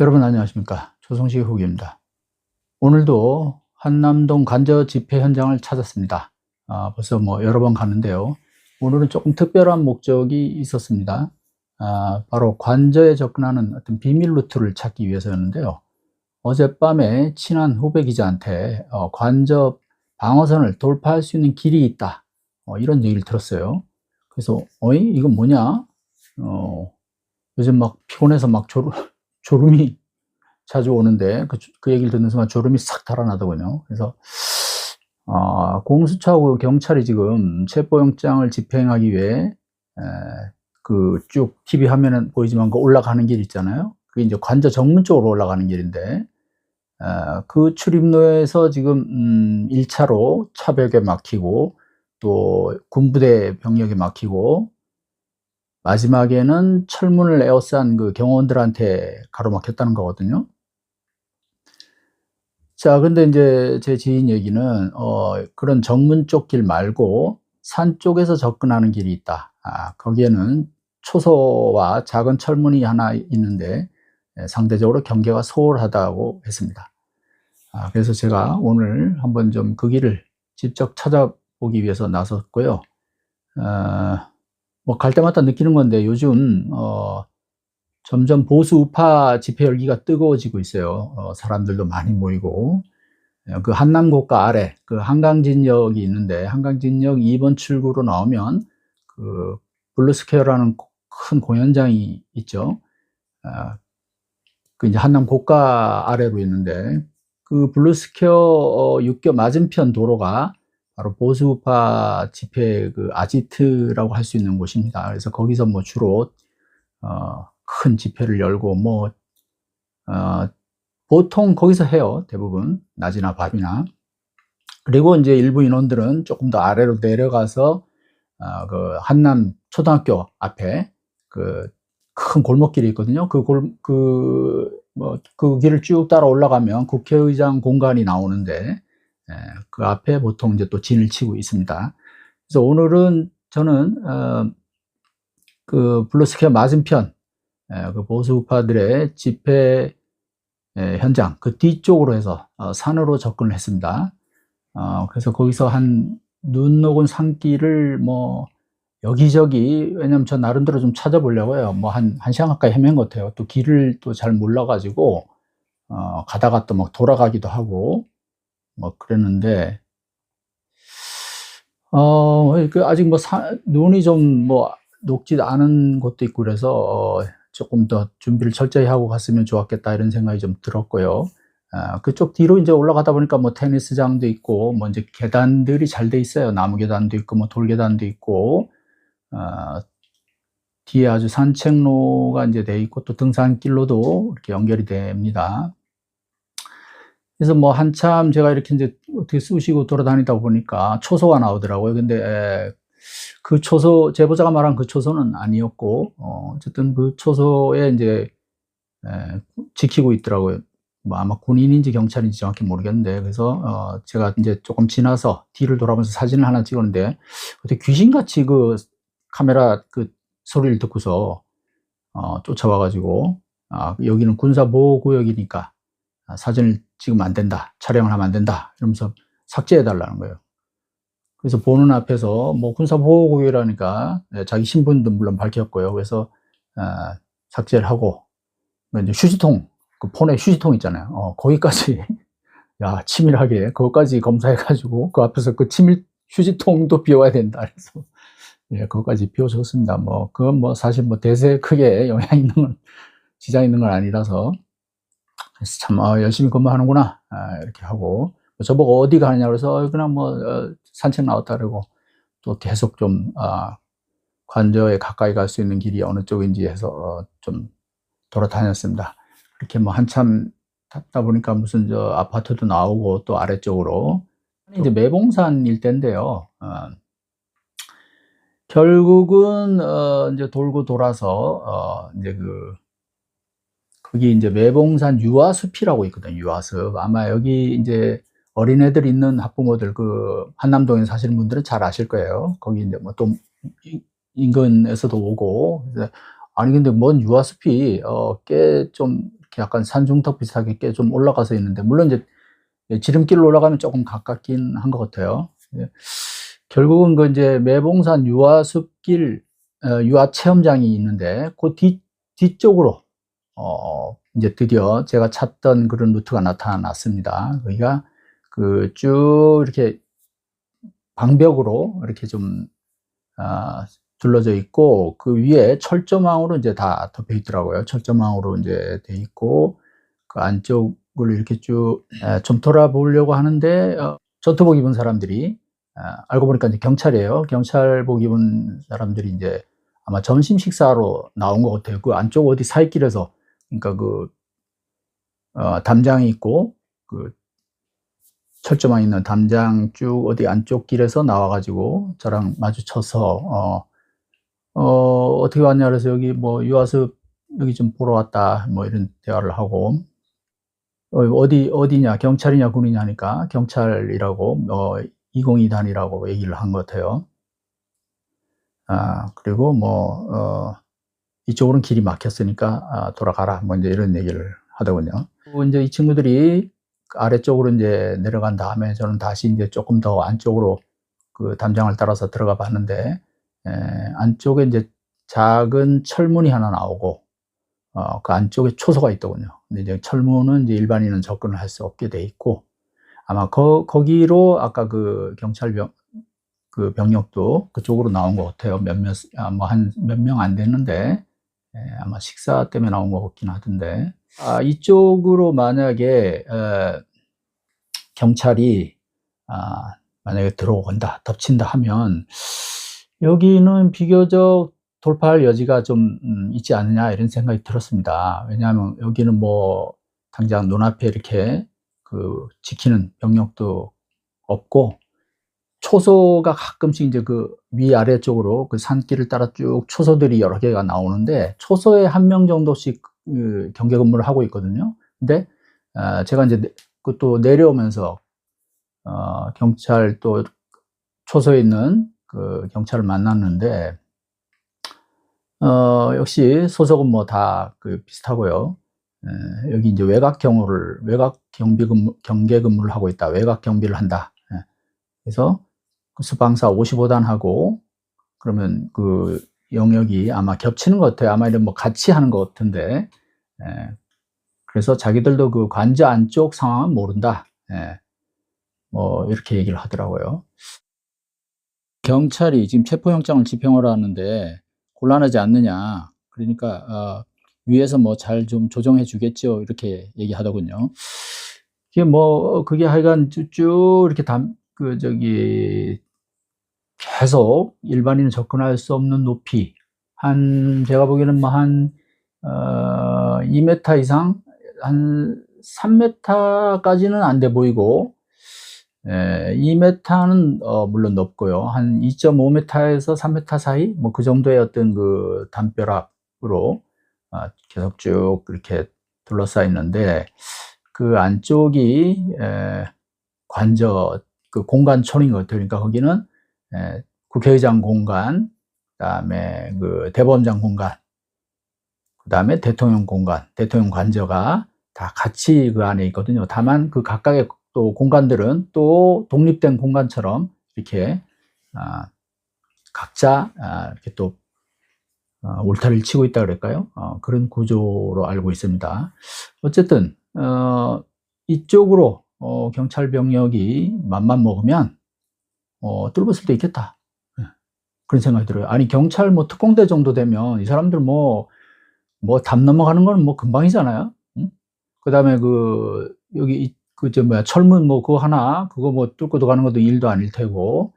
여러분 안녕하십니까? 조성식 후기입니다. 오늘도 한남동 간저 집회 현장을 찾았습니다. 아, 벌써 뭐 여러 번 갔는데요. 오늘은 조금 특별한 목적이 있었습니다. 아, 바로 관저에 접근하는 어떤 비밀 루트를 찾기 위해서였는데요. 어젯밤에 친한 후배 기자한테 어, 관저 방어선을 돌파할 수 있는 길이 있다. 어, 이런 얘기를 들었어요. 그래서 어이 이건 뭐냐? 어, 요즘 막 피곤해서 막 졸, 졸음이 자주 오는데 그, 그 얘기를 듣는 순간 졸음이 싹 달아나더군요. 그래서 아, 공수처하고 경찰이 지금 체포영장을 집행하기 위해 그 쭉 TV 화면은 보이지만 그 올라가는 길 있잖아요. 그게 이제 관저 정문 쪽으로 올라가는 길인데 에, 그 출입로에서 지금 음, 1차로 차벽에 막히고 또 군부대 병력에 막히고 마지막에는 철문을 에워싼 그 경호원들한테 가로막혔다는 거거든요. 자, 근데 이제 제 지인 얘기는, 어, 그런 정문 쪽 길 말고 산 쪽에서 접근하는 길이 있다. 아, 거기에는 초소와 작은 철문이 하나 있는데 예, 상대적으로 경계가 소홀하다고 했습니다. 아, 그래서 제가 오늘 한번 좀 그 길을 직접 찾아보기 위해서 나섰고요. 어, 뭐 갈 때마다 느끼는 건데 요즘 어, 점점 보수 우파 집회 열기가 뜨거워지고 있어요. 어, 사람들도 많이 모이고 어, 그 한남 고가 아래 그 한강 진역이 있는데 한강 진역 2번 출구로 나오면 그 블루스퀘어라는 큰 공연장이 있죠. 아, 그 이제 한남 고가 아래로 있는데 그 블루스퀘어 어, 육교 맞은편 도로가 바로 보수파 집회 그 아지트라고 할 수 있는 곳입니다. 그래서 거기서 뭐 주로 어, 큰 집회를 열고 뭐 어, 보통 거기서 해요. 대부분 낮이나 밤이나. 그리고 이제 일부 인원들은 조금 더 아래로 내려가서 어, 그 한남 초등학교 앞에 그 큰 골목길이 있거든요. 그 골, 그, 뭐, 그 길을 쭉 따라 올라가면 국회의장 공간이 나오는데, 예, 그 앞에 보통 이제 또 진을 치고 있습니다. 그래서 오늘은 저는 어, 그 블루스퀘어 맞은편 예, 그 보수파들의 집회 예, 현장 그 뒤쪽으로 해서 어, 산으로 접근을 했습니다. 어, 그래서 거기서 한 눈 녹은 산길을 뭐 여기저기 왜냐면 저 나름대로 좀 찾아보려고요. 뭐 한 한 시간 가까이 헤맨 것 같아요. 또 길을 또 잘 몰라가지고 어, 가다가 또 막 돌아가기도 하고 뭐 그랬는데 어, 그 아직 뭐 사, 눈이 좀 뭐 녹지 않은 곳도 있고 그래서 어, 조금 더 준비를 철저히 하고 갔으면 좋았겠다 이런 생각이 좀 들었고요. 아, 그쪽 뒤로 이제 올라가다 보니까 뭐 테니스장도 있고 뭐 이제 계단들이 잘 돼 있어요. 나무 계단도 있고 뭐 돌 계단도 있고 어, 뒤에 아주 산책로가 이제 돼 있고 또 등산길로도 이렇게 연결이 됩니다. 그래서 뭐 한참 제가 이렇게 이제 어떻게 쑤시고 돌아다니다 보니까 초소가 나오더라고요. 근데 그 초소, 제보자가 말한 그 초소는 아니었고, 어, 어쨌든 그 초소에 이제 에, 지키고 있더라고요. 뭐 아마 군인인지 경찰인지 정확히 모르겠는데, 그래서 어, 제가 이제 조금 지나서 뒤를 돌아보면서 사진을 하나 찍었는데, 어떻게 귀신같이 그 카메라 그 소리를 듣고서 어, 쫓아와가지고, 아, 여기는 군사 보호구역이니까 아, 사진을 찍으면 안 된다. 촬영을 하면 안 된다. 이러면서 삭제해 달라는 거예요. 그래서 보는 앞에서 뭐 군사보호구역이라니까 네, 자기 신분도 물론 밝혔고요. 그래서 아, 삭제를 하고 뭐 이제 휴지통 그 폰에 휴지통 있잖아요. 어, 거기까지 야 치밀하게 그것까지 검사해가지고 그 앞에서 그 치밀 휴지통도 비워야 된다. 그래서 예, 그것까지 비워줬습니다. 뭐 그건 뭐 사실 뭐 대세 크게 영향 있는 건 지장 있는 건 아니라서 그래서 참 아, 열심히 근무하는구나 아, 이렇게 하고 뭐 저보고 어디 가느냐 그래서 그냥 뭐 어, 산책 나왔다 그러고 또 계속 좀 아, 관저에 가까이 갈 수 있는 길이 어느 쪽인지 해서 어, 좀 돌아다녔습니다. 이렇게 뭐 한참 탔다 보니까 무슨 저 아파트도 나오고 또 아래쪽으로 이제 매봉산 일대인데요. 어, 결국은 어, 이제 돌고 돌아서 어, 이제 그 거기 이제 매봉산 유아숲이라고 있거든요. 유아숲. 아마 여기 이제 어린애들 있는 학부모들 그 한남동에 사시는 분들은 잘 아실 거예요. 거기 이제 뭐 또 인근에서도 오고 아니 근데 뭔 유아숲이 어, 꽤 좀 약간 산중턱 비슷하게 꽤 좀 올라가서 있는데 물론 이제 지름길로 올라가면 조금 가깝긴 한 것 같아요. 예. 결국은 그 이제 매봉산 유아숲길 어, 유아 체험장이 있는데 그 뒤, 뒤쪽으로 어, 이제 드디어 제가 찾던 그런 루트가 나타났습니다. 거기가 그 쭉 이렇게 방벽으로 이렇게 좀 아, 둘러져 있고 그 위에 철조망으로 이제 다 덮여 있더라고요. 철조망으로 이제 돼 있고 그 안쪽을 이렇게 쭉 좀 돌아보려고 하는데 어, 전투복 입은 사람들이 아, 알고 보니까 이제 경찰이에요. 경찰복 입은 사람들이 이제 아마 점심 식사로 나온 것 같아요. 그 안쪽 어디 사이길에서 그러니까 그 어, 담장이 있고 그 철조망 있는 담장 쭉 어디 안쪽 길에서 나와가지고 저랑 마주쳐서 어, 어 어떻게 왔냐 그래서 여기 뭐 유아습 여기 좀 보러 왔다 뭐 이런 대화를 하고 어, 어디 어디냐 경찰이냐 군이냐 하니까 경찰이라고 어, 202단이라고 얘기를 한 것 같아요. 아 그리고 뭐 어, 이쪽으로는 길이 막혔으니까 아, 돌아가라 뭐 이제 이런 얘기를 하더군요. 이제 이 친구들이 아래쪽으로 이제 내려간 다음에 저는 다시 이제 조금 더 안쪽으로 그 담장을 따라서 들어가 봤는데 에, 안쪽에 이제 작은 철문이 하나 나오고 어, 그 안쪽에 초소가 있더군요. 근데 이제 철문은 이제 일반인은 접근을 할 수 없게 돼 있고 아마 거, 거기로 아까 그 경찰병 그 병력도 그쪽으로 나온 것 같아요. 몇몇 아, 뭐한 몇 명 안 됐는데 에, 아마 식사 때문에 나온 것 같긴 하던데 아, 이쪽으로 만약에 에, 경찰이 아, 만약에 들어온다, 덮친다 하면 여기는 비교적 돌파할 여지가 좀 음, 있지 않느냐 이런 생각이 들었습니다. 왜냐하면 여기는 뭐 당장 눈앞에 이렇게 그 지키는 병력도 없고 초소가 가끔씩 이제 그 위아래 쪽으로 그 산길을 따라 쭉 초소들이 여러 개가 나오는데 초소에 한 명 정도씩 그 경계 근무를 하고 있거든요. 근데 어, 제가 이제 그 또 내려오면서 어, 경찰 또 초소에 있는 그 경찰을 만났는데 어, 역시 소속은 뭐 다 그 비슷하고요. 에, 여기 이제 외곽 경호를 외곽 경비 근무, 경계 근무를 하고 있다. 외곽 경비를 한다. 에, 그래서 그 수방사 55단 하고 그러면 그 영역이 아마 겹치는 것 같아요. 아마 이런 뭐 같이 하는 것 같은데. 예. 그래서 자기들도 그 관저 안쪽 상황은 모른다. 예. 뭐 이렇게 얘기를 하더라고요. 경찰이 지금 체포영장을 집행하라 하는데 곤란하지 않느냐. 그러니까 어, 위에서 뭐 잘 좀 조정해 주겠죠. 이렇게 얘기하더군요. 이게 뭐 그게 하여간 쭉 이렇게 담, 그 저기 계속 일반인은 접근할 수 없는 높이 한 제가 보기에는 뭐한 어, 2m 이상 한 3m까지는 안 돼 보이고 예, 2m는 어, 물론 높고요 한 2.5m에서 3m 사이 뭐 그 정도의 어떤 그 담벼락으로 어, 계속 쭉 이렇게 둘러싸여 있는데 그 안쪽이 에, 관저 그 공간촌인 것 같아요. 그러니까 거기는 에, 국회의장 공간, 그다음에 그 대법원장 공간, 그다음에 대통령 공간, 대통령 관저가 다 같이 그 안에 있거든요. 다만 그 각각의 또 공간들은 또 독립된 공간처럼 이렇게 아, 각자 아, 이렇게 또 어, 울타리를 치고 있다 그럴까요? 어, 그런 구조로 알고 있습니다. 어쨌든 어, 이쪽으로 어, 경찰 병력이 맘만 먹으면 어, 뚫을 수도 있겠다. 네. 그런 생각이 들어요. 아니 경찰 뭐 특공대 정도 되면 이 사람들 뭐 뭐 담 넘어가는 거는 뭐 금방이잖아요. 응? 그 다음에 그 여기 그 저 뭐야 철문 뭐 그거 하나 그거 뭐 뚫고 들어가는 것도 일도 아닐 테고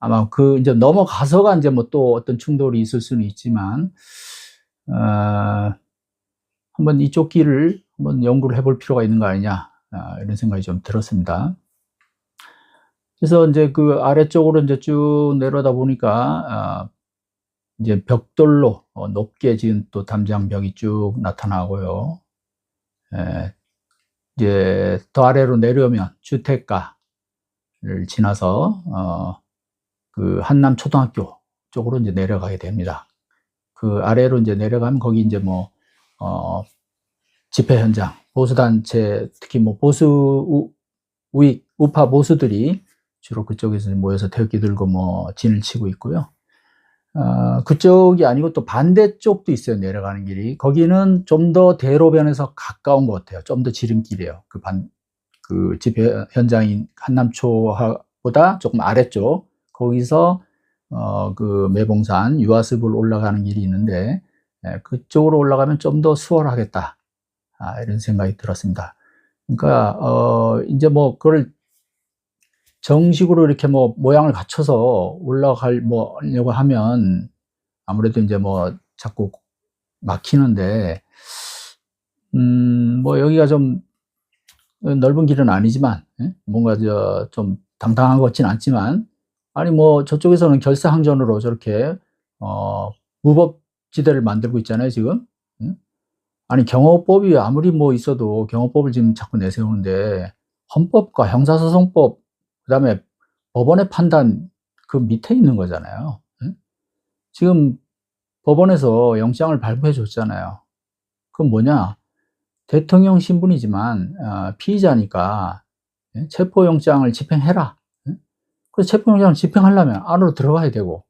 아마 그 이제 넘어가서가 이제 뭐 또 어떤 충돌이 있을 수는 있지만 어, 한번 이쪽 길을 한번 연구를 해볼 필요가 있는 거 아니냐 어, 이런 생각이 좀 들었습니다. 그래서 이제 그 아래쪽으로 이제 쭉 내려다 보니까 어, 이제 벽돌로 어, 높게 지은 또 담장벽이 쭉 나타나고요. 에, 이제 더 아래로 내려오면 주택가를 지나서 어, 그 한남 초등학교 쪽으로 이제 내려가게 됩니다. 그 아래로 이제 내려가면 거기 이제 뭐, 어, 집회 현장, 보수단체, 특히 뭐 보수 우, 우익, 우파 보수들이 주로 그쪽에서 모여서 태극기 들고 뭐 진을 치고 있고요. 어, 그쪽이 아니고 또 반대쪽도 있어요. 내려가는 길이. 거기는 좀 더 대로변에서 가까운 것 같아요. 좀 더 지름길이에요. 그 반, 그 집회 현장인 한남초보다 조금 아래쪽. 거기서, 어, 그 매봉산 유아습을 올라가는 길이 있는데, 예, 그쪽으로 올라가면 좀 더 수월하겠다. 아, 이런 생각이 들었습니다. 그러니까, 어, 이제 뭐, 그걸 정식으로 이렇게 뭐 모양을 갖춰서 올라갈 뭐 하려고 하면 아무래도 이제 뭐 자꾸 막히는데 음 뭐 여기가 좀 넓은 길은 아니지만 예? 뭔가 저 좀 당당한 것 같진 않지만 아니 뭐 저쪽에서는 결사항전으로 저렇게 어 무법지대를 만들고 있잖아요 지금 응? 아니 경호법이 아무리 뭐 있어도 경호법을 지금 자꾸 내세우는데 헌법과 형사소송법 그 다음에 법원의 판단 그 밑에 있는 거잖아요. 응? 지금 법원에서 영장을 발부해 줬잖아요. 그건 뭐냐? 대통령 신분이지만 어, 피의자니까 예? 체포영장을 집행해라. 예? 그래서 체포영장을 집행하려면 안으로 들어가야 되고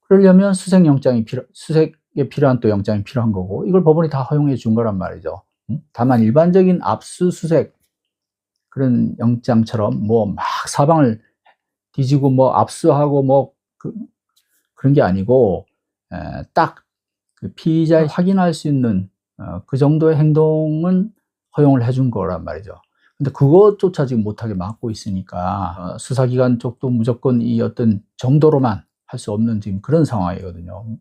그러려면 수색영장이 필요, 수색에 필요한 또 영장이 필요한 거고 이걸 법원이 다 허용해 준 거란 말이죠. 응? 다만 일반적인 압수수색 그런 영장처럼 뭐 막 사방을 뒤지고 뭐 압수하고 뭐 그, 런게 아니고 딱그 피의자의 확인할 수 있는 어, 그 정도의 행동은 허용을 해준 거란 말이죠. 근데 그것조차 지금 못하게 막고 있으니까 어, 수사기관 쪽도 무조건 이 어떤 정도로만 할 수 없는 지금 그런 상황이거든요.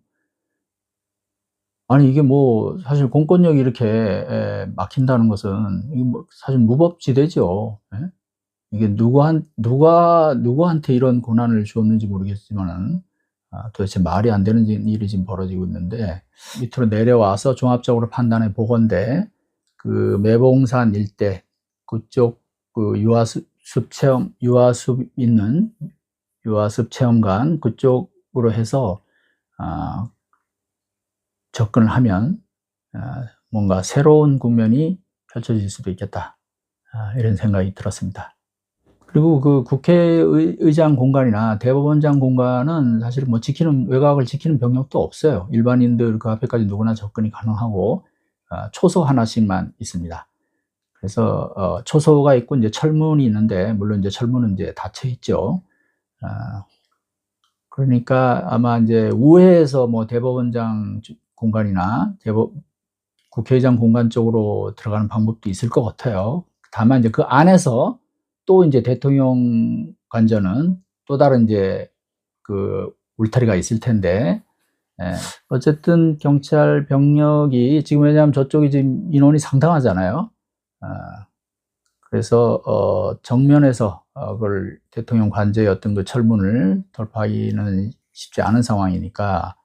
아니 이게 뭐 사실 공권력이 이렇게 에, 막힌다는 것은 뭐 사실 무법지대죠. 예? 이게 누구한 누가 누구한테 이런 고난을 주었는지 모르겠지만은 아, 도대체 말이 안 되는 일이 지금 벌어지고 있는데 밑으로 내려와서 종합적으로 판단해 보건데 그 매봉산 일대 그쪽 그 유아숲 체험 유아숲 있는 유아숲 체험관 그쪽으로 해서 아, 접근을 하면 아, 뭔가 새로운 국면이 펼쳐질 수도 있겠다. 아, 이런 생각이 들었습니다. 그리고 그 국회의장 공간이나 대법원장 공간은 사실 뭐 지키는, 외곽을 지키는 병력도 없어요. 일반인들 그 앞에까지 누구나 접근이 가능하고, 아, 초소 하나씩만 있습니다. 그래서, 어, 초소가 있고 이제 철문이 있는데, 물론 이제 철문은 이제 닫혀 있죠. 그러니까 아마 이제 우회에서 뭐 대법원장 공간이나 대법 국회의장 공간 쪽으로 들어가는 방법도 있을 것 같아요. 다만 이제 그 안에서 또 이제 대통령 관저는 또 다른 이제 그 울타리가 있을 텐데 예. 어쨌든 경찰 병력이 지금 왜냐하면 저쪽이 지금 인원이 상당하잖아요. 아, 그래서 어, 정면에서 어, 그걸 대통령 어떤 그 철문을 돌파하기는 쉽지 않은 상황이니까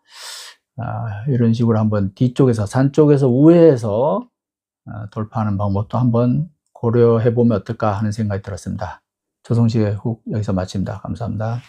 아, 이런 식으로 한번 뒤쪽에서 산 쪽에서 우회해서 아, 돌파하는 방법도 한번 고려해 보면 어떨까 하는 생각이 들었습니다. 조성식의 훅 여기서 마칩니다. 감사합니다.